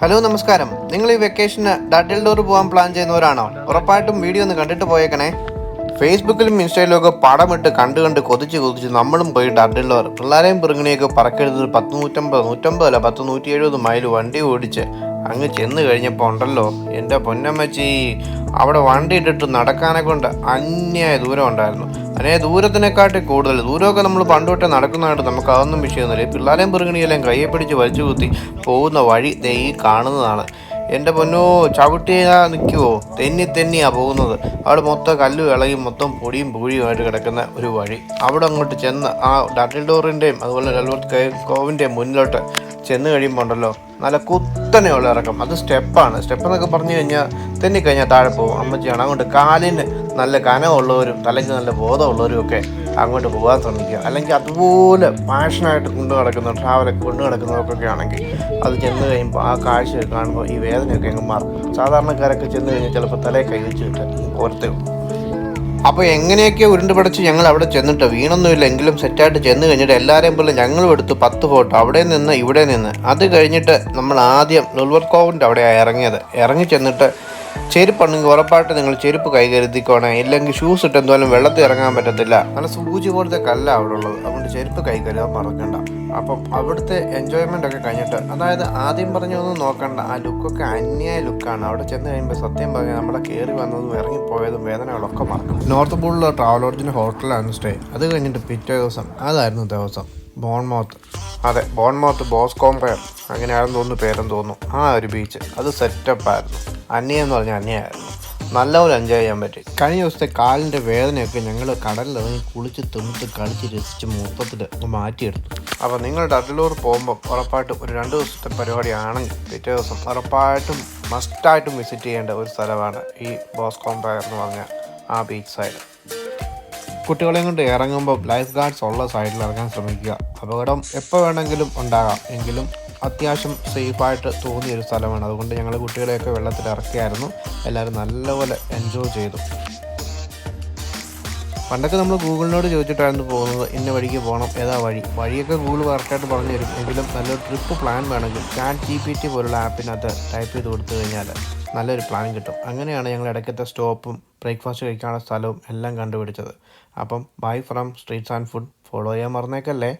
Hello നമസ്കാരം. നിങ്ങൾ ഈ വെക്കേഷന് ഡട്ടിൽ ഡോർ പോകാൻ പ്ലാൻ ചെയ്യുന്നവരാണോ? ഉറപ്പായിട്ടും വീഡിയോ ഒന്ന് കണ്ടിട്ട് പോയേക്കണേ. ഫേസ്ബുക്കിലും ഇൻസ്റ്റയിലും ഒക്കെ പടമിട്ട് കണ്ട് കണ്ട് കൊതിച്ച് കൊതിച്ച് നമ്മളും പോയിട്ട് ടൂർ പിള്ളേരെയും പിറങ്ങിനെയൊക്കെ പറക്കെടുത്ത് പത്ത് നൂറ്റമ്പത് നൂറ്റമ്പതല്ല പത്ത് നൂറ്റി എഴുപത് മൈൽ വണ്ടി ഓടിച്ച് അങ്ങ് ചെന്ന് കഴിഞ്ഞപ്പോൾ ഉണ്ടല്ലോ എന്റെ പൊന്നമ്മച്ചി. അവിടെ വണ്ടി ഇട്ടിട്ട് നടക്കാനെ കൊണ്ട് അന്യായ ദൂരം ഉണ്ടായിരുന്നു. അനേ ദൂരത്തിനെക്കാട്ടി കൂടുതൽ. ദൂരമൊക്കെ നമ്മൾ പണ്ടുവിട്ടേ നടക്കുന്നതായിട്ട് നമുക്ക് അതൊന്നും വിഷയമൊന്നുമില്ല. പിള്ളേരെയും പിറങ്ങണിയെല്ലാം കയ്യെ പിടിച്ച് വലിച്ചു കുത്തി പോകുന്ന വഴി ദൈ കാണുന്നതാണ്. എന്റെ പൊന്നോ ചവിട്ടിയാ നിൽക്കുവോ തെന്നി തെന്നിയാ പോകുന്നത്. അവിടെ മൊത്തം കല്ലു ഇളകി മൊത്തം പൊടിയും പൂഴിയുമായിട്ട് കിടക്കുന്ന ഒരു വഴി. അവിടെ അങ്ങോട്ട് ചെന്ന് ആ ഡട്ടിൽ ഡോറിന്റെയും അതുപോലെ ഡൽവർത്ത് കോവിന്റെയും മുന്നിലോട്ട് ചെന്ന് കഴിയുമ്പോൾ ഉണ്ടല്ലോ നല്ല കുത്തനെയുള്ള ഇറക്കം. അത് സ്റ്റെപ്പാണ്. സ്റ്റെപ്പ് എന്നൊക്കെ പറഞ്ഞു കഴിഞ്ഞാൽ തെന്നിക്കഴിഞ്ഞാൽ താഴെ പോകും. അമ്മച്ചിയാണ്. അങ്ങോട്ട് കാലിന് നല്ല കനമുള്ളവരും തലയ്ക്ക് നല്ല ബോധമുള്ളവരും ഒക്കെ അങ്ങോട്ട് പോകാൻ ശ്രമിക്കുക. അല്ലെങ്കിൽ അതുപോലെ പാഷനായിട്ട് കൊണ്ടു നടക്കുന്ന ട്രാവലൊക്കെ കൊണ്ടു നടക്കുന്നവർക്കൊക്കെ ആണെങ്കിൽ അത് ചെന്ന് കഴിയുമ്പോൾ ആ കാഴ്ച കാണുമ്പോൾ ഈ വേദനയൊക്കെ അങ്ങ് മാറും. സാധാരണക്കാരൊക്കെ ചെന്ന് കഴിഞ്ഞാൽ ചിലപ്പോൾ തലയെ കൈ വെച്ചിട്ട് ഓർത്തേ അപ്പോൾ എങ്ങനെയൊക്കെ ഉരുണ്ട് പടച്ച് ഞങ്ങൾ അവിടെ ചെന്നിട്ട്? വീണൊന്നുമില്ല. എങ്കിലും സെറ്റായിട്ട് ചെന്ന് കഴിഞ്ഞിട്ട് എല്ലാവരെയും പോലെ ഞങ്ങളും എടുത്തു പത്ത് ഫോട്ടോ അവിടെ നിന്ന് ഇവിടെ നിന്ന്. അത് കഴിഞ്ഞിട്ട് നമ്മൾ ആദ്യം ലുൽവർക്കോവിന്റെ അവിടെ ഇറങ്ങിയത്. ഇറങ്ങി ചെന്നിട്ട് ചെരുപ്പുണ്ടെങ്കിൽ ഉറപ്പായിട്ട് നിങ്ങൾ ചെരുപ്പ് കൈ ഇല്ലെങ്കിൽ ഷൂസ് ഇട്ട് എന്തായാലും വെള്ളത്തിൽ ഇറങ്ങാൻ പറ്റത്തില്ല. നല്ല സൂചി പോലത്തെ കല്ല അവിടെ ഉള്ളത്. അതുകൊണ്ട് ചെരുപ്പ് കൈ മറക്കണ്ട. അപ്പം അവിടുത്തെ എൻജോയ്മെന്റ് ഒക്കെ കഴിഞ്ഞിട്ട് അതായത് ആദ്യം പറഞ്ഞൊന്നും നോക്കണ്ട. ആ ലുക്കൊക്കെ അന്യായ ലുക്കാണ് അവിടെ ചെന്ന് കഴിയുമ്പോൾ സത്യം പറഞ്ഞാൽ നമ്മളെ കയറി വന്നതും ഇറങ്ങിപ്പോയതും വേദനകളൊക്കെ മറക്കും. നോർത്ത് പൂളിലെ ട്രാവലോർജിന്റെ ഹോട്ടലാണ് സ്റ്റേ അത് കഴിഞ്ഞിട്ട് പിറ്റേ ദിവസം അതായിരുന്നു ദിവസം. ബോൺമോത്ത് അതെ ബോൺമൗത്ത് ബോസ് കോംപയർ അങ്ങനെയാണെന്ന് തോന്നുന്നു പേരെന്ന് തോന്നുന്നു. ആ ഒരു ബീച്ച് അത് സെറ്റപ്പായിരുന്നു അന്യ പറഞ്ഞ അന്നയായിരുന്നു നല്ലപോലെ എൻജോയ് ചെയ്യാൻ പറ്റി. കഴിഞ്ഞ ദിവസത്തെ കാലിന്റെ വേദനയൊക്കെ ഞങ്ങൾ കടലിലിറങ്ങി കുളിച്ച് തിന്നിട്ട് കളിച്ച് രസിച്ച് മൊത്തത്തിൽ മാറ്റിയെടുത്തു. അപ്പോൾ നിങ്ങൾ ഡട്ടിലൂർ പോകുമ്പോൾ ഉറപ്പായിട്ടും ഒരു രണ്ട് ദിവസത്തെ പരിപാടിയാണെങ്കിൽ പിറ്റേ ദിവസം ഉറപ്പായിട്ടും മസ്റ്റായിട്ടും വിസിറ്റ് ചെയ്യേണ്ട ഒരു സ്ഥലമാണ് ഈ ബോസ്കോം എന്ന് പറഞ്ഞ ആ ബീച്ച് സൈഡ് കുട്ടികളെയും കൊണ്ട് ഇറങ്ങുമ്പോൾ ലൈഫ് ഗാർഡ്സ് ഉള്ള സൈഡിൽ ഇറങ്ങാൻ ശ്രമിക്കുക. അപകടം എപ്പോൾ വേണമെങ്കിലും ഉണ്ടാകാം. എങ്കിലും അത്യാവശ്യം സേഫായിട്ട് തോന്നിയ ഒരു സ്ഥലമാണ്. അതുകൊണ്ട് ഞങ്ങൾ കുട്ടികളെയൊക്കെ വെള്ളത്തിൽ ഇറക്കിയായിരുന്നു. എല്ലാവരും നല്ലപോലെ എൻജോയ് ചെയ്തു. പണ്ടൊക്കെ നമ്മൾ ഗൂഗിളിനോട് ചോദിച്ചിട്ടായിരുന്നു പോകുന്നത് ഇന്ന വഴിക്ക് പോകണം ഏതാ വഴി? വഴിയൊക്കെ ഗൂഗിൾ കറക്റ്റായിട്ട് പറഞ്ഞു തരും. എങ്കിലും നല്ലൊരു ട്രിപ്പ് പ്ലാൻ വേണമെങ്കിൽ ചാറ്റ് ജി പി ടി പോലുള്ള ആപ്പിനകത്ത് ടൈപ്പ് ചെയ്ത് കൊടുത്തു കഴിഞ്ഞാൽ നല്ലൊരു പ്ലാൻ കിട്ടും. അങ്ങനെയാണ് ഞങ്ങൾ ഇടയ്ക്കത്തെ സ്റ്റോപ്പും ബ്രേക്ക്ഫാസ്റ്റ് കഴിക്കാനുള്ള സ്ഥലവും എല്ലാം കണ്ടുപിടിച്ചത്. Appam by from streets and food follow ചെയ്യാൻ മറന്നേക്കല്ലേ?